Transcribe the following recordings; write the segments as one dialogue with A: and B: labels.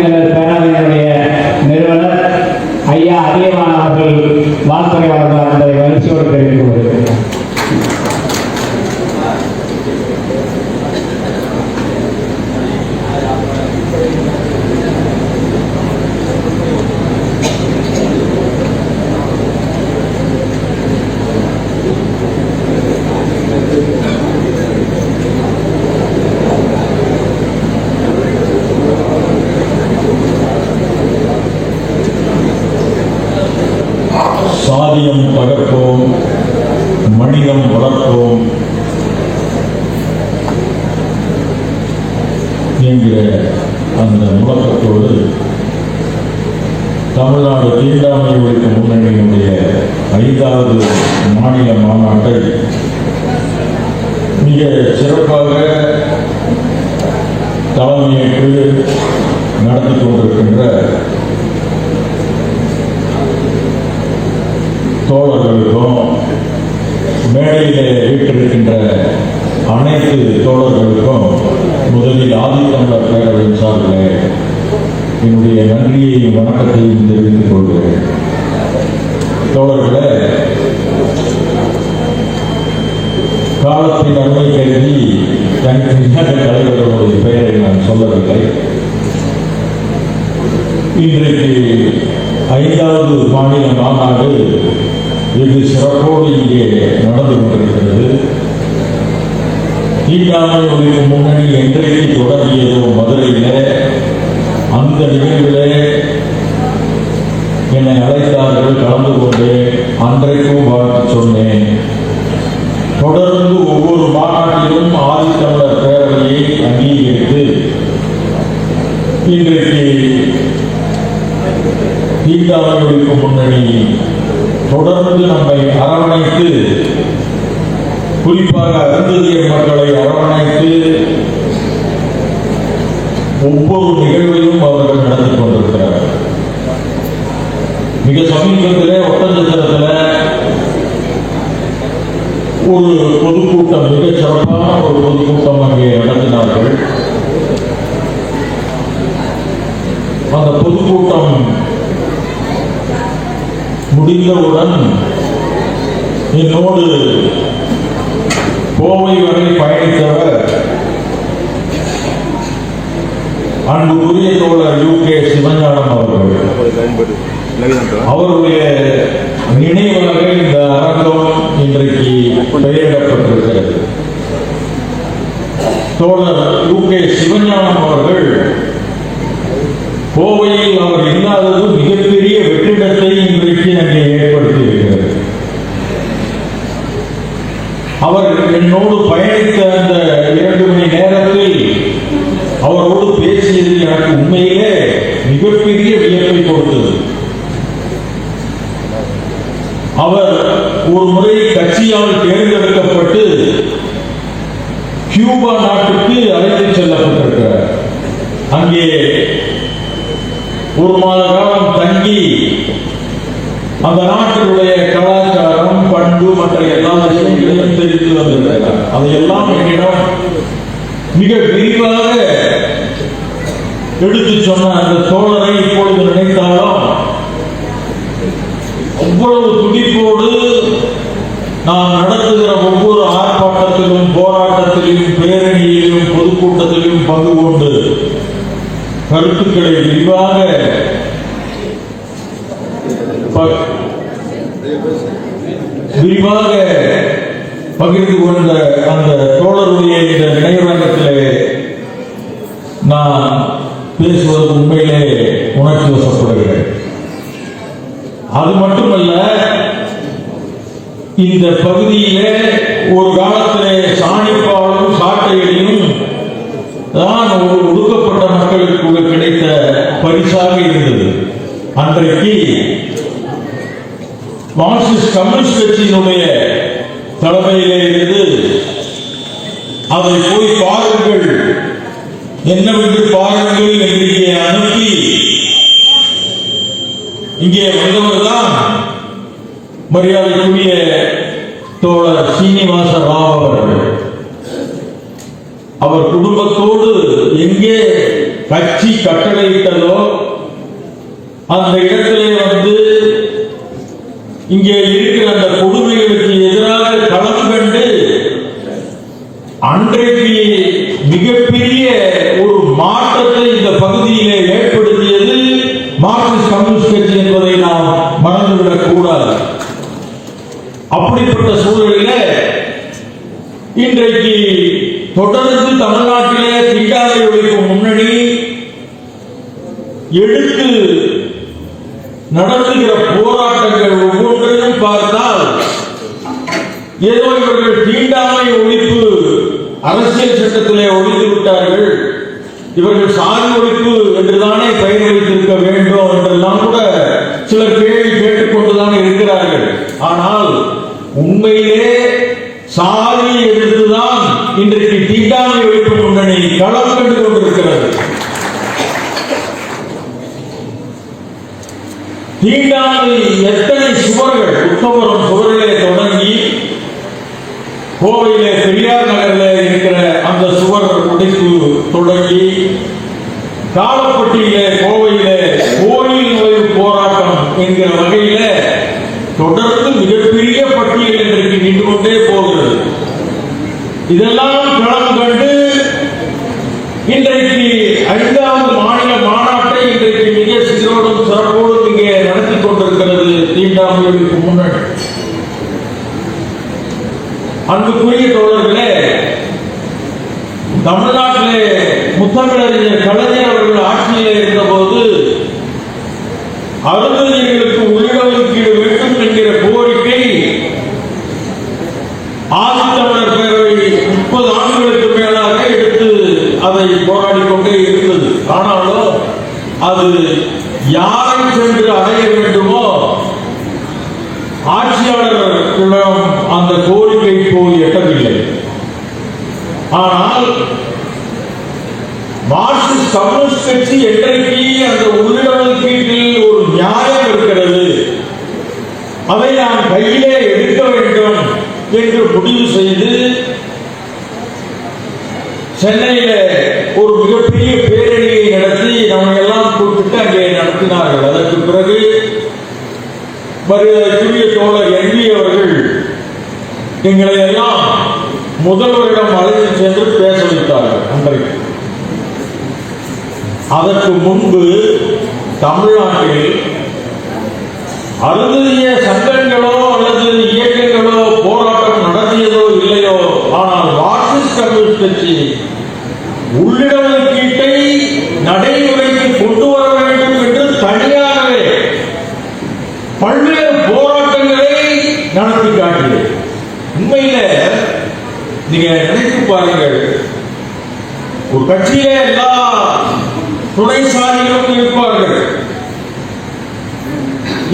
A: Yeah. Tamil Nadu தீண்டாமை ஒழிப்பு முன்னணியினுடைய ஐந்தாவது மாநில மாநாட்டை மிக சிறப்பாக தலைமையேற்று நடத்தி கொண்டிருக்கின்ற தோழர்களுக்கும் மேடையிலே வீட்டிருக்கின்ற அனைத்து தோழர்களுக்கும் முதலில் ஆதித்தமிழர் பேரவையின் சார்பில் என்னுடைய நன்றியையும் வணக்கத்தையும் தெரிவித்துக் கொள்கிறேன். தோழர்களே காலத்தின் அருமை கருதி தனித்தனியாக தலைவர்களுடைய பெயரை நான் சொல்லவில்லை. இன்றைக்கு ஐந்தாவது மாநில மாநாடு வெகு சிறப்போடு இங்கே நடந்து கொண்டிருக்கிறது. தீண்டாமை ஒழிப்பு முன்னணி என்றைக்கு தொடங்கியதோ மதுரையில் அந்த நிகழ்விலே என்னை அழைத்தார்கள் கலந்து கொண்டு அன்றைக்கும் வாழ்த்து சொன்னேன். தொடர்ந்து ஒவ்வொரு மாநாட்டிலும் ஆதித்தமிழர் பேரவையை அங்கீகரித்து இன்றைக்கு தீண்டாமை முன்னணி தொடர்ந்து நம்மை அரவணைத்து குறிப்பாக அருந்ததிய மக்களை அரவணைத்து ஒவ்வொரு நிகழ்வையும் அவர்கள் நடத்தி கொண்டிருக்கிறார்கள். மிக சமீபத்திலே ஒட்டஞ்சத்திரத்தில் ஒரு பொதுக்கூட்டம் மிக சிறப்பான ஒரு பொதுக்கூட்டம் அங்கே நடத்தினார்கள். அந்த பொதுக்கூட்டம் முடிந்தவுடன் என்னோடு கோவை வரை பயணித்தவர் அன்புக்குரிய தோழர் யூ கே சிவஞானம் அவர்கள். அவருடைய நினைவாக இந்த அரங்கம் இன்றைக்கு பெயரிடப்பட்டிருக்கிறது. தோழர் யூ கே சிவஞானம் அவர்கள் கோவையில் அவர் இல்லாதது மிகப்பெரிய வெற்றிடத்தை இன்றைக்கு அங்கே ஏற்படுத்தி இருக்கிறது அவர் என்னோடு பயணித்த அந்த இரண்டு எனக்கு உண்மையிலே மிகப்பெரிய வியப்பை கொடுத்தது அவர் ஒரு முறை கட்சியால் தேர்ந்தெடுக்கப்பட்டு கியூபா நாட்டுக்கு அழைத்து செல்லப்பட்டிருக்கிறார். அங்கே ஒரு மாத காலம் தங்கி அந்த நாட்டினுடைய கலாச்சாரம் பண்பு மற்ற எல்லா விஷயங்களையும் தெரிந்து வந்திருக்கிறார். அதையெல்லாம் என்னிடம் மிக விரிவாக எடுத்து சொன்ன அந்த தோழரை இப்பொழுது நினைத்தாலும் அவ்வளவு துடிப்போடு நாம் நடத்துகிற ஒவ்வொரு ஆர்ப்பாட்டத்திலும் போராட்டத்திலும் பேரணியிலும் பொதுக்கூட்டத்திலும் பங்கு கொண்டு கருத்துக்களை விரிவாக விரிவாக பகிர்ந்து கொண்ட அந்த தோழருடைய இந்த நினைவரங்கத்திலே நான் பேசுவது உண்மையிலே உணர்ச்சி வசப்படுகிறேன் அது மட்டுமல்ல இந்த பகுதியிலே ஒரு காலத்திலே சாணிப்பாலும் சாட்டையடியும் தான் ஒரு ஒடுக்கப்பட்ட மக்களுக்கு கிடைத்த பரிசாக இருந்தது. அன்றைக்கு மார்க்சிஸ்ட் கம்யூனிஸ்ட் கட்சியினுடைய தலைமையிலே இருந்து அதை போய் பாருங்கள் என்னவென்று பாருங்கள் என்று இங்கே அனுப்பி. இங்கே வந்தவர் தான் மரியாதைக்குரிய தோழர் சீனிவாச ராவ் அவர்கள். அவர் குடும்பத்தோடு எங்கே கட்சி கட்டளையிட்டதோ அந்த இடத்திலே வந்து இங்கே இருக்கிற அந்த கொடுமைகளுக்கு எதிராக களம் கண்டு அன்றைக்கு மிகப்பெரிய ஒரு மாற்றத்தை இந்த பகுதியிலே ஏற்படுத்தியது மார்க்சிஸ்ட் கம்யூனிஸ்ட் கட்சி என்பதை நாம் மறந்துவிடக் கூடாது அப்படிப்பட்ட சூழலிலே இன்றைக்கு தொடர்ந்து தமிழ்நாட்டிலே தீண்டாமை ஒழிப்பு முன்னணி எடுத்து நடத்துகிற போராட்டங்கள் ஒவ்வொன்றையும் பார்த்தால் ஏதோ இவர்கள் தீண்டாமை ஒழிப்பு அரசியல் சட்டத்திலே ஒழித்து விட்டார்கள். இவர்கள் சாதி ஒழிப்பு என்றுதானே பெயர் வைத்திருக்க வேண்டும் என்றெல்லாம் கூட சிலர் கேள்வி கேட்டுக்கொண்டுதான் இருக்கிறார்கள். ஆனால் உண்மையிலே சாதி எதிர்த்துதான் இன்றைக்கு தீண்டாமை ஒழிப்பு முன்னணி களம் கண்டு கொண்டிருக்கிறது தீண்டாமை எத்தனை சுவர்கள் உத்தமரம் சுவரிலே தொடங்கி கோவையிலே பெரியார் நகரில் இருக்கிற அந்த சுவர் உடைப்பு தொடங்கி காலப்பட்டியிலே கோவையில கோயில் நுழைவு போராட்டம் என்கிற வகையில தொடர்ந்து மிகப்பெரிய பட்டியல் இன்றைக்கு நின்று கொண்டே போகிறது. இதெல்லாம் களம் கண்டு இன்றைக்கு ஐந்தாவது மாநில மாநாட்டை இன்றைக்கு மிக சிறோடும் சிறப்போடும் இங்கே நடத்தி கொண்டிருக்கிறது தீண்டாமை முன்னாடி. அன்புக்குரிய தோழர்களே தமிழ்நாட்டிலே முத்தமிழறிஞர் கலைஞர் அவர்கள் ஆட்சியிலே இருந்தபோது அருந்ததியர்களுக்கு உள்ளிடஒதுக்கீடு வேண்டும் என்கிற கோரிக்கை ஆதித்தமிழர் பேரவை முப்பது ஆண்டுகளுக்கு மேலாக எடுத்து அதை போராடி கொண்டே இருந்தது. ஆனாலும் அது யாரை சென்று அடைய வேண்டுமோ ஆட்சியாளர்களிடம் அந்த கோரிக்கை போய் எட்டவில்லை ஆனால் மார்க்சிஸ்ட் கம்யூனிஸ்ட் கட்சி என்றைக்கு அந்த உள்ளிடஒதுக்கீட்டில் ஒரு நியாயம் இருக்கிறது? அதை நாம் கையிலே எடுக்க வேண்டும் என்று முடிவு செய்து சென்னையில ஒரு மிகப்பெரிய பேரணியை நடத்தி நம்ம எல்லாம் கூப்பிட்டு அங்கே நடத்தினார்கள். அதற்கு பிறகு மரியாதைக்குரிய தோழர் என்வி அவர்கள் எங்களை எல்லாம் முதல்வரிடம் அழைத்து சென்று பேச வைத்தார்கள். அன்றைக்கு அதற்கு முன்பு தமிழ்நாட்டில் அருந்திய சங்கங்களோ அல்லது இயக்கங்களோ போராட்டம் நடத்தியதோ இல்லையோ ஆனால் மார்க்சிஸ்ட் கம்யூனிஸ்ட் கட்சி உள்ளிடஒதுக்கீட்டை நடைமுறைக்கு கொண்டு வர வேண்டும் என்று தனியாகவே பல்வேறு போராட்டங்களை நடத்தி காட்டியது உண்மையில நீங்க நினைத்து பாருங்கள் ஒரு கட்சியிலே எல்லா துணை சாதிகளும் இருப்பார்கள்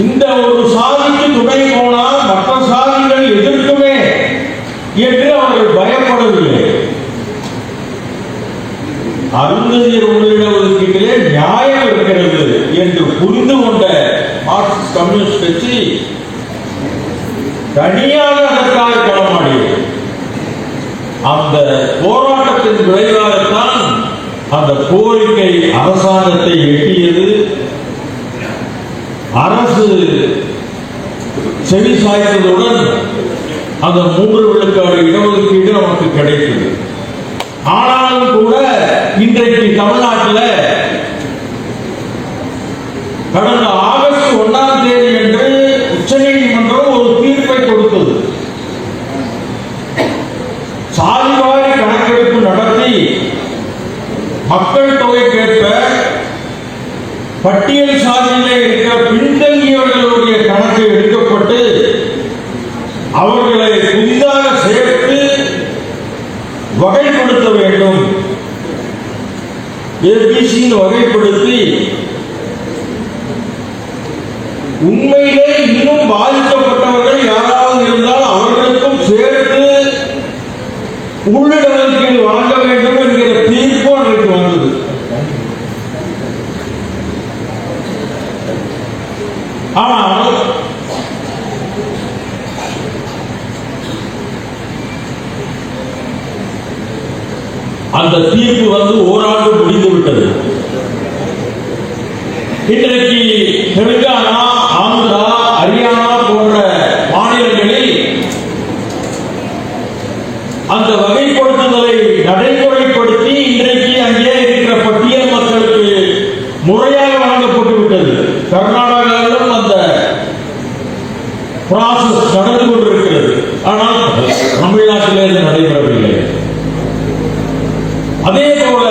A: இந்த ஒரு சாதிக்கு துணை போனால் மற்ற சாதிகள் எதிர்க்குமே என்று அவர்கள் பயப்படவில்லை அருந்ததியர் உள்ளிட ஒதுக்கீட்டிலே நியாயம் இருக்கிறது என்று புரிந்து கொண்ட மார்க்சிஸ்ட் கம்யூனிஸ்ட் கட்சி தனியாக அதற்காக களமாடியது அந்த போராட்டத்தின் விளைவாகத்தான் அந்த கோரிக்கை அரசாங்கத்தை எட்டியது. அரசு செவி சாய்த்ததுடன் அந்த மூன்று விழுக்காடு இடஒதுக்கீடு நமக்கு கிடைத்தது. ஆனாலும் கூட இன்றைக்கு தமிழ்நாட்டில் கடந்த ஆகஸ்ட் ஒன்றாம் தேதி என்று உச்சநீதிமன்றம் ஒரு தீர்ப்பை கொடுத்தது. சாதிவாரி கணக்கெடுப்பு நடத்தி மக்கள் தொகைக்கேற்ப பட்டியல் சாதியிலே இருக்கிற பின்தங்கியவர்களுடைய கணக்கு எடுக்கப்பட்டு அவர்களை புதிதாக சேர்த்து வகைப்படுத்த வேண்டும். ஏபிசின்னு வகைப்படுத்தி உண்மையிலே இன்னும் பாதிக்கப்பட்டவர்கள் யாராவது இருந்தால் அவர்களுக்கும் சேர்த்து உள்ளிடஒதுக்கீடு வாங்க வேண்டும் என்கிற தீர்ப்பு அன்றைக்கு வந்தது. ஆனால் அந்த தீர்ப்பு வந்து ஓராண்டு முடிந்துவிட்டது இன்றைக்கு தெலுங்கானா ஆந்திரா ஹரியானா போன்ற மாநிலங்களில் அந்த வகைப்படுத்துதலை நடைமுறைப்படுத்தி இன்றைக்கு அங்கே இருக்கிற பட்டியல் மக்களுக்கு முறையாக வழங்கப்பட்டு விட்டது கர்நாடகாவிலும் அந்த ப்ராசஸ் நடந்து கொண்டிருக்கிறது ஆனால் தமிழ்நாட்டிலே அது நடைபெறவில்லை அதே போல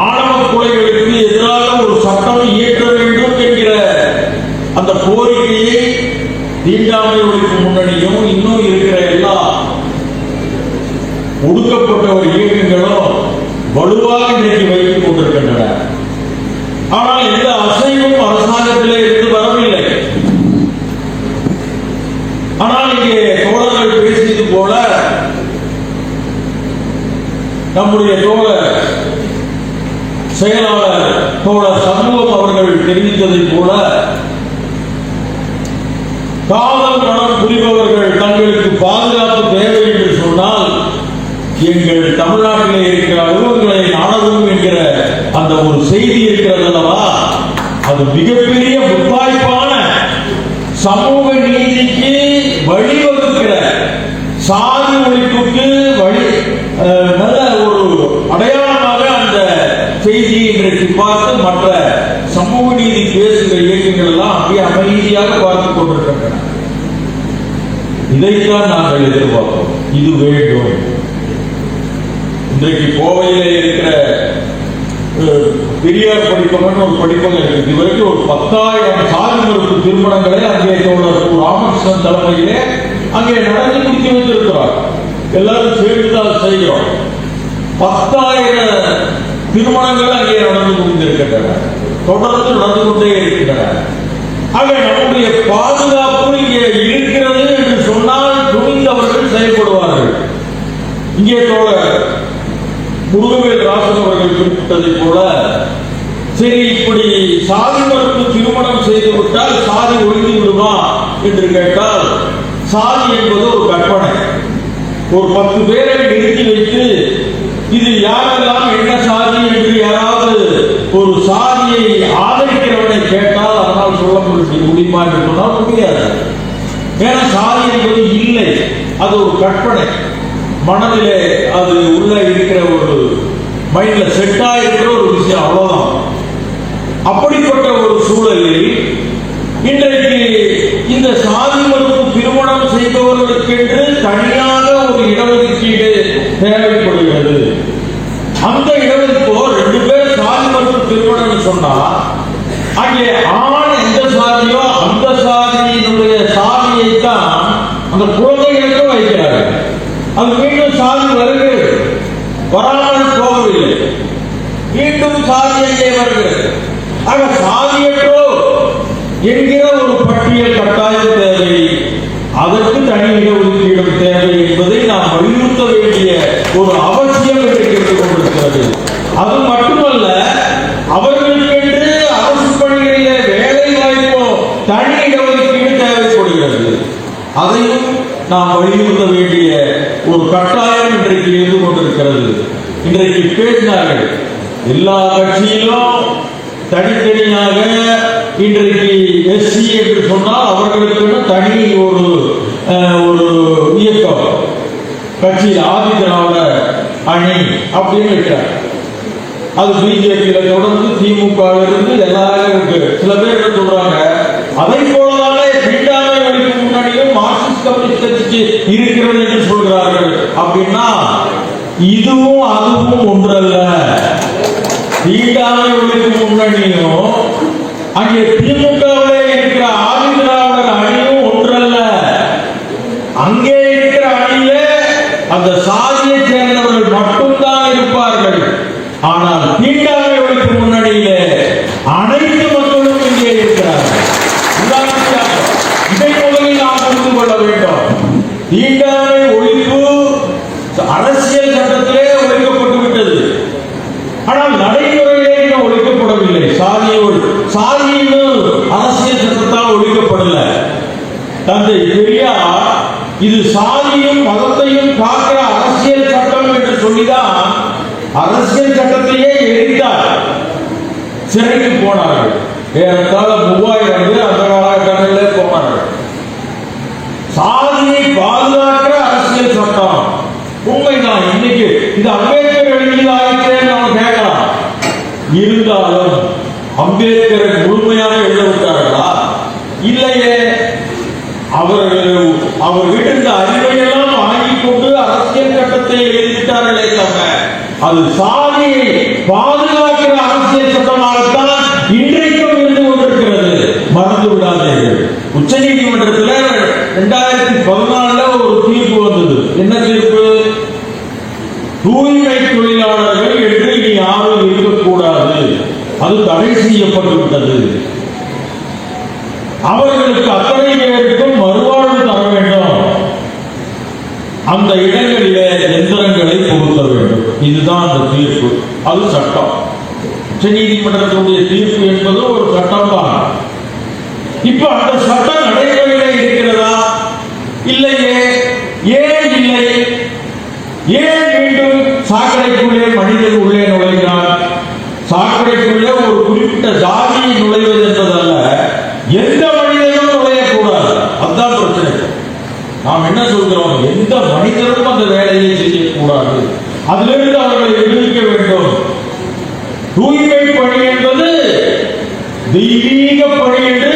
A: ஆணவ கொலைகளுக்கு எதிராக ஒரு சட்டம் இயற்ற வேண்டும் என்கிற அந்த கோரிக்கையை தீண்டாமை ஒழிப்பு முன்னணியும் இன்னும் இருக்கிற எல்லா ஒடுக்கப்பட்ட ஒரு இயக்கங்களும் வலுவாக இன்றைக்கு வைத்துக் கொண்டிருக்கின்றன. ஆனால் எந்த அசைவும் அரசாங்கத்திலே இருந்து வரவில்லை. ஆனால் இங்கே தோழர்கள் பேசியது போல நம்முடைய தோழர் செயலாளர் தோழர் சண்முகம் அவர்கள் தெரிவித்ததைப் போல காவல் மனம் புரிபவர்கள் தங்களுக்கு பாதுகாப்பு தேவை என்று சொன்னால் எங்கள் தமிழ்நாட்டிலே இருக்கிற அலுவலர்களை நாடகம் என்கிற அந்த ஒரு செய்தி இருக்கிறது அல்லவா? அது மிகப்பெரிய முத்தாய்ப்பான சமூக நீதிக்கு வழிவகுக்கிற சாதி ஒழிப்புக்கு வழி நல்ல ஒரு அடையாளமாக அந்த செய்தியை இன்றைக்கு பார்த்து மற்ற சமூக நீதி பேசுகிற இயக்கங்கள் எல்லாம் அப்படியே அமைதியாக பார்த்துக் கொண்டிருக்கின்றன. இதைத்தான் நாங்கள் எதிர்பார்ப்போம் இது வேண்டும். இன்றைக்கு கோவையில இருக்கிற பெரியார் படிப்பகம்னு ஒரு படிப்பகம் இருக்கு இது வரைக்கும் ஒரு பத்தாயிரம் சாதிகளுக்கு திருமணங்களை அங்கே தோழர் ராமகிருஷ்ணன் தலைமையிலே அங்கே நடந்து முடித்து வைத்திருக்கிறார். எல்லாரும் சேர்ந்துதான் செய்கிறோம். பத்தாயிரம் திருமணங்கள் அங்கே நடந்து கொண்டிருக்கின்றன. தொடர்ந்து நடந்து கொண்டே இருக்கின்றன. ஆக நம்முடைய பாதுகாப்பு இங்கே இருக்கிறது என்று சொன்னால் துணிந்தவர்கள் செயல்படுவார்கள். இங்கே தோழர் முருகவேல் ராசன் அவர்கள் குறிப்பிட்டதை போல சரி இப்படி சாதி மறுப்பு திருமணம் செய்து விட்டால் சாதி ஒழிந்து விடுமா என்று கேட்டால் சாதி என்பது ஒரு கற்பனை. ஒரு பத்து பேரை நிறுத்தி வைத்து இது யாரெல்லாம் என்ன சாதி என்று யாராவது ஒரு சாதியை ஆதரிக்கிறவனை கேட்டால் அதனால் சொல்ல முடியும். முடியுமா என்று சொன்னால் முடியாது. ஏன்னா சாதி என்பது இல்லை. அது ஒரு கற்பனை. மனதிலே அது உள்ள இருக்கிற ஒரு மைண்ட்ல செட் ஆகிருக்கிற ஒரு விஷயம். அவ்வளவுதான். அப்படிப்பட்ட ஒரு சூழலில் இன்றைக்கு இந்த சாதி மற்றும் திருமணம் செய்பவர்களுக்கென்று தனியாக ஒரு இடஒதுக்கீடு தேவைப்படுகிறது. அந்த இடஒதுக்கோ ரெண்டு பேர் சாதி மற்றும் திருமணம் சொன்னா அங்கே ஆண் எந்த சாதியோ அந்த சாதியினுடைய சாதியை தான் அந்த குழந்தைகளுக்கு வைக்கிறார்கள். அது மீண்டும் சாதி வருகிறது. வராமல் போகவில்லை. மீண்டும் சாதி அங்கே வருகிறது. ஆக சாதியற்றோ என்கிற ஒரு பட்டியல் கட்டாயம் தேவை. அதற்கு தனி இடஒதுக்கீடும் தேவை என்பதை நாம் வலியுறுத்த வேண்டிய ஒரு அவசியம் என்று கொண்டிருக்கிறது அது மட்டுமல்ல அவர்களுக்கென்று அரசு பணிகளிலே வேலை வாய்ப்போ தனி இடஒதுக்கீடு தேவைப்படுகிறது. அதையும் நாம் வலியுறுத்த வேண்டிய ஒரு கட்டாயம் இன்றைக்கு இருந்து கொண்டிருக்கிறது. இன்றைக்கு பேசினார்கள் எல்லா கட்சியிலும் தனித்தனியாக இன்றைக்கு எஸ்சி என்று சொன்னால் அவர்களுக்கு தனி ஒரு ஒரு இயக்கம். கட்சி ஆதி திராவிட அணி அப்படின்னு வைக்கிறார் அது பிஜேபியில தொடர்ந்து திமுக இருந்து எல்லாரும் இருக்கு. சில பேர் என்ன சொல்றாங்க? அதை போலதானே தீண்டாமை ஒழிப்பு முன்னணியும் மார்க்சிஸ்ட் கம்யூனிஸ்ட் கட்சிக்கு இருக்கிறது என்று சொல்கிறார்கள். அப்படின்னா இதுவும் அதுவும் ஒன்றல்ல. தீண்டாமை ஒழிப்பு முன்னணியும் அங்கே திமுக இருக்கிற ஆதி திராவிடர் அணியும் ஒன்றல்ல அங்கே இருக்கிற அணியிலே அந்த சாதியை சேர்ந்தவர்கள் மட்டும்தான் இருப்பார்கள் ஆனால் தீண்டாமை ஒழிப்பு முன்னணியிலே அனைத்து மக்களும் இங்கே இருக்கிறார்கள் இதுதான் வித்தியாசம். இதை முதலில் நாம் புரிந்து கொள்ள வேண்டும் தீண்டாமை ஒழிப்பு அரசியல் சட்டத்திலே ஒழிக்கப்பட்டு விட்டது ஆனால் நடைமுறையிலே இன்னும் ஒழிக்கப்படவில்லை சாதியோடு சாதி இன்னும் அரசியல் சட்டத்தால் ஒழிக்கப்படல தந்தை பெரியார் இது சாதியும் மதத்தையும் காக்கிற அரசியல் சட்டம் என்று சொல்லிதான் அரசியல் சட்டத்தையே எரித்தார் சிறைக்கு போனார்கள். ஏறத்தாழ மூவாயிரம் பேர் அந்த காலகட்டங்களில் போனார்கள். சாதியை பாதுகாக்கிற அரசியல் சட்டம். உண்மைதான் இன்னைக்கு இது அம்பேத்கர் எழுதியது ஆயிடுச்சேன்னு நம்ம கேட்கலாம். இருந்தாலும் அம்பேத்கரை முழுமையாக எழுத விட்டார்களா? இல்லையே. அவர்கள் அவர் விட்டிருந்த அறிவையெல்லாம் வாங்கி கொண்டு அரசியல் சட்டத்தை எழுதிட்டார்களே தவிர அது சாதியை பாதுகாக்கிற அரசியல் சட்டமாகத்தான் இன்றைக்கும் இருந்து கொண்டிருக்கிறது. மறந்து விடாதீர்கள். உச்ச நீதிமன்றத்தில் ரெண்டாயிரத்தி பதினாலுல ஒரு தீர்ப்பு வந்தது என்ன தீர்ப்பு தூய்மை தொழிலாளர்கள் என்று இனி யாரும் இருக்கக்கூடாது அது தடை செய்யப்பட்டு விட்டது அவர்களுக்கு அத்தனை பேருக்கும் மறுவாழ்வு தர வேண்டும் அந்த இடங்களிலே எந்திரங்களை பொருத்த வேண்டும் இதுதான் அந்த தீர்ப்பு அது சட்டம் உச்ச தீர்ப்பு என்பது ஒரு சட்டம் தான் இப்ப அந்த சட்டம் நடைமுறையில இருக்கிறதா? இல்லையே. ஏன் இல்லை? ஏன் மீண்டும் சாக்கடைக்குள்ளே மனிதன் உள்ளே நுழைகிறார் சாக்கடைக்குள்ளே ஒரு குறிப்பிட்ட ஜாதியை நுழைவது என்பதல்ல. எந்த மனிதனும் நுழையக்கூடாது. அதுதான் பிரச்சனை. நாம் என்ன சொல்கிறோம்? எந்த மனிதரும் அந்த வேலையை செய்யக்கூடாது. அதுல அவர்களை விடுவிக்க வேண்டும் தூய்மை பணி என்பது தெய்வீக பணி என்று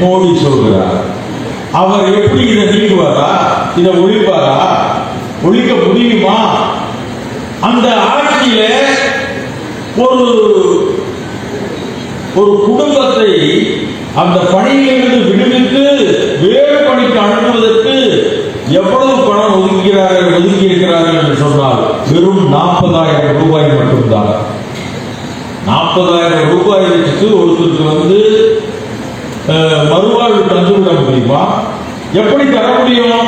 A: மோடி சொல்கிறார் அவர் எப்படி இதை நீக்குவாரா இதை ஒழிப்பாரா ஒழிக்க முடியுமா அந்த ஆட்சியில ஒரு ஒரு குடும்பத்தை அந்த பணியிலிருந்து விடுவித்து வேறு பணிக்கு அனுப்புவதற்கு எவ்வளவு பணம் ஒதுக்கிறார்கள் ஒதுக்கி இருக்கிறார்கள் என்று சொன்னால் வெறும் நாற்பதாயிரம் ரூபாய் மட்டும்தான். நாற்பதாயிரம் ரூபாய் வச்சுட்டு ஒருத்தருக்கு வந்து அஹ், மறுவாழ்வு தந்துவிட முடியுமா? எப்படி தர முடியும்?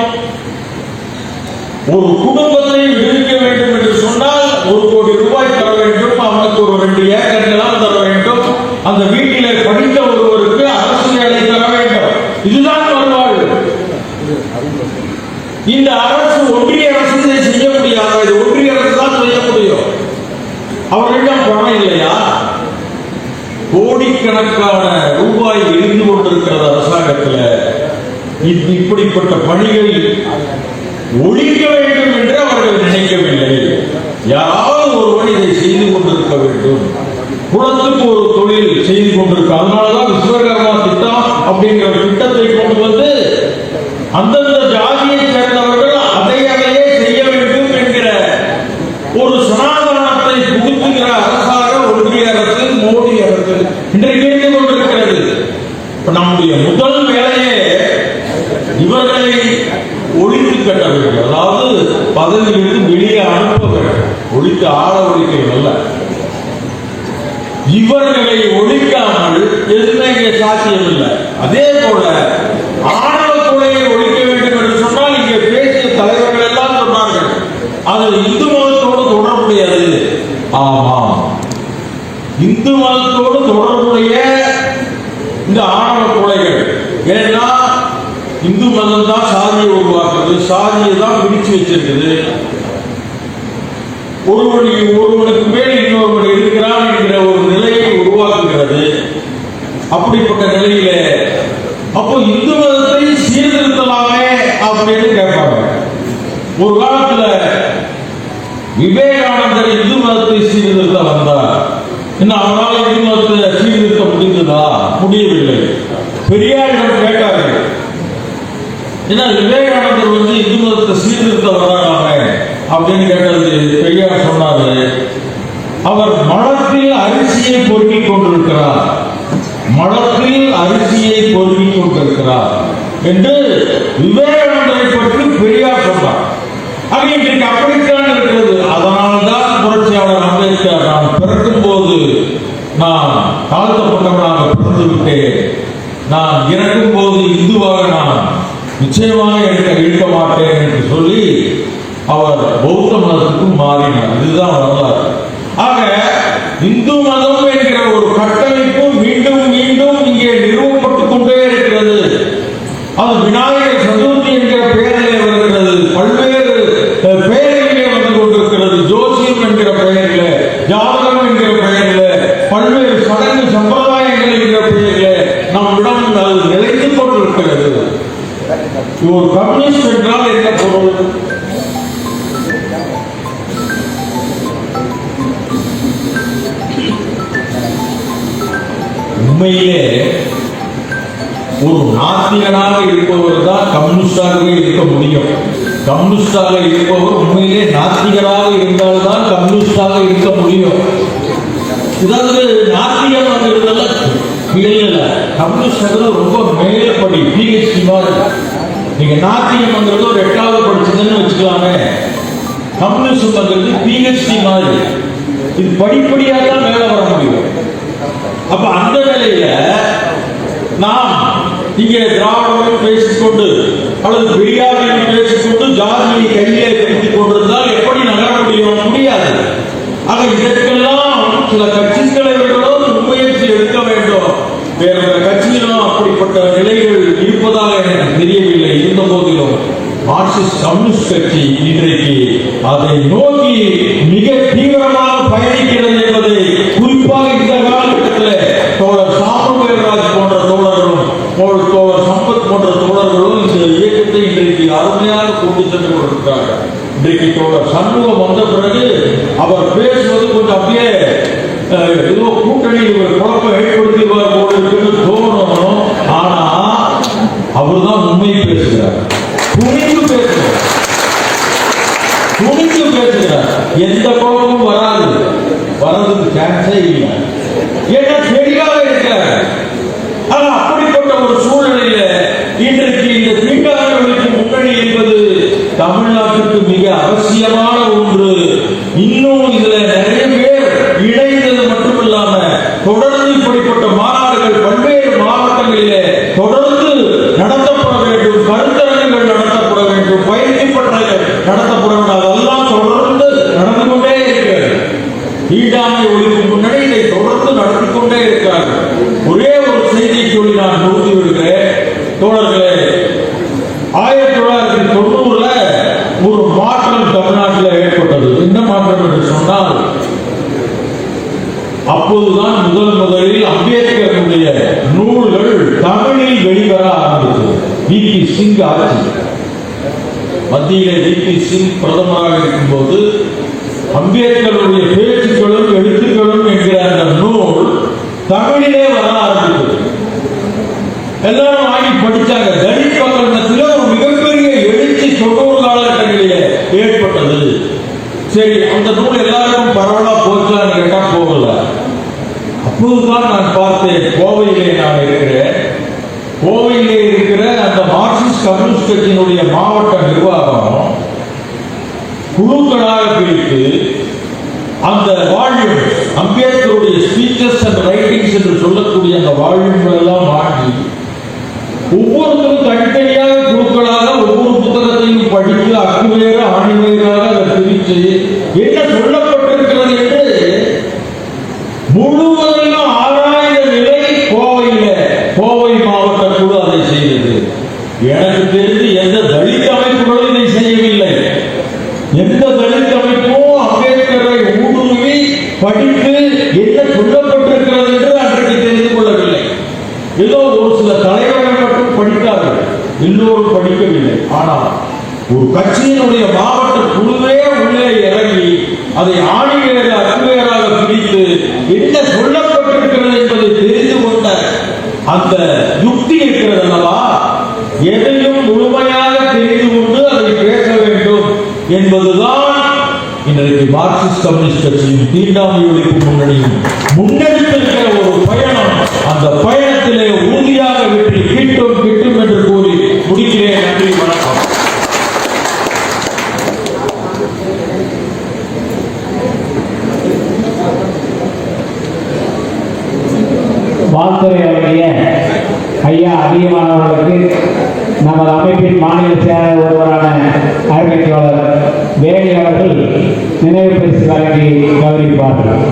A: ஒரு குடும்பத்தை விடுவிக்க வேண்டும் என்று சொன்னால் ஒரு கோடி ரூபாய் தர வேண்டும் அவனுக்கு ஒரு ரெண்டு ஏக்கர் நிலம் தர வேண்டும் அந்த வீட்டிலே படித்த ஒருவருக்கு அரசு வேலை தர வேண்டும் இதுதான் மறுவாழ்வு இந்த அரசு ஒன்றிய அரசு இதை செய்ய முடியாது இது ஒன்றிய அரசு தான் செய்ய முடியும் அவர்களிடம் பணம் இல்லையா கோடிக்கணக்கான ரூபாய் இருந்து கொண்டிருக்கிறது அரசாங்கத்தில். இப்படிப்பட்ட பணிகள் ஒழிக்க வேண்டும் என்று அவர்கள் நினைக்கவில்லை. யாராவது ஒருவன் இதை செய்து கொண்டிருக்க வேண்டும். குளத்துக்கு ஒரு தொழில் செய்து கொண்டிருக்க அதனாலதான் விஸ்வகர்மா திட்டம் அப்படிங்கிற திட்டத்தை கொண்டு வந்து அந்தந்த ஜாதியை சேர்ந்தவர்கள் அதை அதையே செய்ய வேண்டும் என்கிற ஒரு சனாதனத்தை புகுத்துகிற அரசாக ஒன்றிய அரசு மோடி அரசு. இன்றைக்கு நம்முடைய முதல் வேலையே இவர்களை ஒழித்து கட்ட வேண்டும் அதாவது பதவியிலிருந்து வெளியே அனுப்ப வேண்டும் ஒழித்து ஆள ஒழிக்க அல்ல. இவர்களை ஒழிக்காமல் எதுவுமே இங்கே சாத்தியம் இல்லை அதே போல ஆணவ கொலையை ஒழிக்க வேண்டும் என்று சொன்னால் இங்கே பேசிய தலைவர்கள் எல்லாம் சொன்னார்கள். அது இந்து மதத்தோடு தொடர்புடையது. ஆமாம். இந்து மதத்தோடு தொடர்புடைய இந்த ஆணவ கொலைகள். ஏன்னா இந்து மதம் தான் சாதியை உருவாக்குறது சாதியை தான் பிரிச்சு வச்சிருக்குது. ஒருவனுக்கு ஒருவனுக்கு மேல் இன்னொருவன் இருக்கிறான் என்கிற ஒரு நிலையை உருவாக்குகிறது அப்படிப்பட்ட நிலையில அப்போ இந்து மதத்தை சீர்திருத்தலாமே அப்படின்னு கேட்பாங்க ஒரு காலத்துல விவேகானந்தர் இந்து மதத்தை சீர்திருத்த வந்தார் என்ன அவரால் இந்து மதத்தை சீர்திருத்த முடிந்ததா முடியவில்லை பெரியாரிடம் கேட்டார்கள் ஏன்னா விவேகானந்தர் வந்து இந்து மதத்தை சீர்திருத்த வர்றாங்க அப்படின்னு கேட்டது பெரியார் சொன்னாரு அவர் மலத்தில் அரிசியை பொறுக்கிக் கொண்டிருக்கிறார். மலத்தில் அரிசியை பொறுக்கிக் கொண்டிருக்கிறார் என்று விவேகானந்தரை பற்றி பெரியார் சொன்னார். அது இன்றைக்கு அப்படித்தான் இருக்கிறது. அதனால்தான் புரட்சியாளர் அம்பேத்கர் நான் பிறக்கும் போது நான் தாழ்த்தப்பட்டவனாக பிறந்து விட்டேன். நான் இறக்கும் போது இந்துவாக நான் நிச்சயமாக இருக்க இருக்க மாட்டேன் என்று சொல்லி அவர் பௌத்த மதத்துக்கும் மாறினார். இதுதான் வரலாறு. ஆக இந்து மதம் ஒரு நாத்திகனாக இருப்பவர் தான் கம்யூனிஸ்டாகவே இருக்க முடியும். கம்யூனிஸ்டாக இருப்பவர் உண்மையிலே நாத்திகராக இருந்தால்தான் கம்யூனிஸ்டாக இருக்க முடியும். இதாவது நாத்திகம் இருந்தெல்லாம் இல்ல கம்யூனிஸ்ட் ரொம்ப மேலப்படி பிஹெச்டி மாதிரி. நீங்க நாத்திகம்ங்கிறது ஒரு எட்டாவது படிச்சதுன்னு வச்சுக்கலாமே. கம்யூனிஸ்ட்ங்கிறது பிஹெச்டி மாதிரி. இது படிப்படியாக தான் மேல வர முடியும். அப்ப அந்த வேலையில நாம் இங்கே திராவிடம் பேசிக்கொண்டு அல்லது பெரியாரையும் பேசிக்கொண்டு ஜாதியை கையிலே பிடித்துக் கொண்டிருந்தால் எப்படி நகர முடியும் முடியாது. ஆக இதற்கெல்லாம் சில கட்சி தலைவர்களோடு முன்முயற்சி எடுக்க வேண்டும். வேற கட்சியிலும் அப்படிப்பட்ட நிலைகள் இருப்பதாக எனக்கு தெரியவில்லை. இருந்த போதிலும் மார்க்சிஸ்ட் கம்யூனிஸ்ட் கட்சி இன்றைக்கு அதை நோக்கி மிக தீவிரமாக பயணிக்கிறது என்பதை குறிப்பாக இந்த காலகட்டத்தில் தோழர் சாமுவேல்ராஜ் போன்ற தோழர்களும் தோழர் தோழர் சம்பத் போன்ற தோழர்களும் இந்த இயக்கத்தை இன்றைக்கு அருமையாக கொண்டு சென்று கொண்டிருக்கிறார்கள். இன்றைக்கு தோழர் சண்முகம் வந்த பிறகு அவர் பேசுவது கொஞ்சம் அப்படியே ஏதோ கூட்டணி ஒரு குழப்பம் ஏற்படுத்திடுவார் போல இருக்குன்னு தோணும். ஆனா அவர்தான் உண்மை பேசுகிறார். துணிந்து பேசுகிறார். துணிந்து பேசுகிறார். எந்த குழப்பமும் வராது. வர்றதுக்கு சான்ஸே இல்லை. ஏன்னா தெளிவாக இருக்கிறார் ஆனா அப்படிப்பட்ட ஒரு சூழ்நிலையில இன்றைக்கு இந்த தீண்டாளர்களுக்கு முன்னணி என்பது தமிழ்நாட்டுக்கு மிக அவசியமான ஒன்று இன்னும் இதுல நிறைய பேர் இணைந்தது மட்டுமில்லாம தொடர்ந்து இப்படிப்பட்ட மாநாடுகள் பல்வேறு மாவட்டங்களிலே தொடர்ந்து நடத்தப்பட வேண்டும் கருத்தரங்குகள் நடத்தப்பட வேண்டும் பயிற்சி பட்டறைகள் நடத்தப்பட வேண்டும் அதெல்லாம் தொடர்ந்து நடந்து கொண்டே இருக்கிறது ஈடாமை ஒழிப்பு முன்னணி இதை தொடர்ந்து நடத்தி கொண்டே இருக்கிறார்கள் ஒரே ஒரு செய்தியை சொல்லி நான் முடித்து விடுகிறேன் தோழர்களே ஆயிரத்தி தொள்ளாயிரத்தி தொண்ணூறுல ஒரு மாற்றம் தமிழ்நாட்டில் ஏற்பட்டது என்ன மாற்றம் என்று சொன்னால் அப்போதுதான் முதல் முதலில் அம்பேத்கருடைய நூல்கள் தமிழில் வெளிவர ஆரம்பித்தது வி பி சிங் ஆட்சி மத்திய வி சிங் பிரதமராக இருக்கும்போது அம்பேத்கருடைய பேச்சுக்களும் எழுத்துக்களும் என்கிற அந்த நூல் தமிழிலே வர ஆரம்பித்தது. எல்லாரும் வாங்கி படித்தாங்க தலித் பக்கத்தில் ஒரு மிகப்பெரிய எழுச்சி தொண்ணூறு காலகட்டங்களிலே ஏற்பட்டது. சரி அந்த நூல் எல்லாருக்கும் பரவலா போச்சான்னு கேட்டால் போகல. அப்போதுதான் நான் பார்த்தேன் கோவையிலே நான் இருக்கிறேன். கோவையிலே இருக்கிற அந்த மார்க்சிஸ்ட் கம்யூனிஸ்ட் கட்சியினுடைய மாவட்ட நிர்வாகம் குழுக்களாக பிரித்து அந்த வால்யூம் அம்பேத்கருடைய ஸ்பீச்சஸ் அண்ட் ரைட்டிங்ஸ் என்று சொல்லக்கூடிய அந்த வால்யூம்கள் எல்லாம் மாற்றி ஒவ்வொருத்தரும் தனித்தனியாக குழுக்களாக ஒவ்வொரு புத்தகத்தையும் படித்து அக்குவேறு ஆணிவேறாக அதை பிரித்து என்ன சொல்ல என்று முழுவதையும் ஆராய்ந்த நிலை கோவையில கோவை மாவட்ட குழு அதை செய்தது எனக்கு தெரிந்து எந்த தலித் அமைப்புகளும் இதை செய்யவில்லை எந்த தலித் அமைப்பும் அம்பேத்கரை ஊடுருவி படித்து என்ன சொல்லப்பட்டிருக்கிறது என்று அன்றைக்கு தெரிந்து கொள்ளவில்லை ஏதோ ஒரு சில தலைவர்கள் மட்டும் படித்தார்கள் எல்லோரும் படிக்கவில்லை ஆனால் ஒரு கட்சியினுடைய மாவட்ட குழுவே உள்ளே இறங்கி அதை ஆணிவேறு அக்குவேராக பிரித்து என்ன சொல்லப்பட்டிருக்கிறது என்பதை தெரிந்து கொண்ட அந்த யுக்தி இருக்கிறது அல்லவா எதையும் முழுமையாக தெரிந்து கொண்டு அதை பேச வேண்டும் என்பதுதான் இன்றைக்கு மார்க்சிஸ்ட் கம்யூனிஸ்ட் கட்சியும் தீண்டாமை ஒழிப்பு முன்னணியும் முன்னெடுத்திருக்கிற ஒரு பயணம் அந்த பயணத்திலே உறுதியாக வெற்றி கிட்டும் கிட்டும் என்று கூறி முடிக்கிறேன். நன்றி வணக்கம்.
B: வாழ்த்துறை வழங்கிய ஐயா அதிகமானவர்களுக்கு நமது அமைப்பின் மாநில செயலாளர் ஒருவரான அறிவிக்கையாளர் வேணி அவர்கள் நினைவு பரிசு வழங்கி கௌரவிப்பார்கள்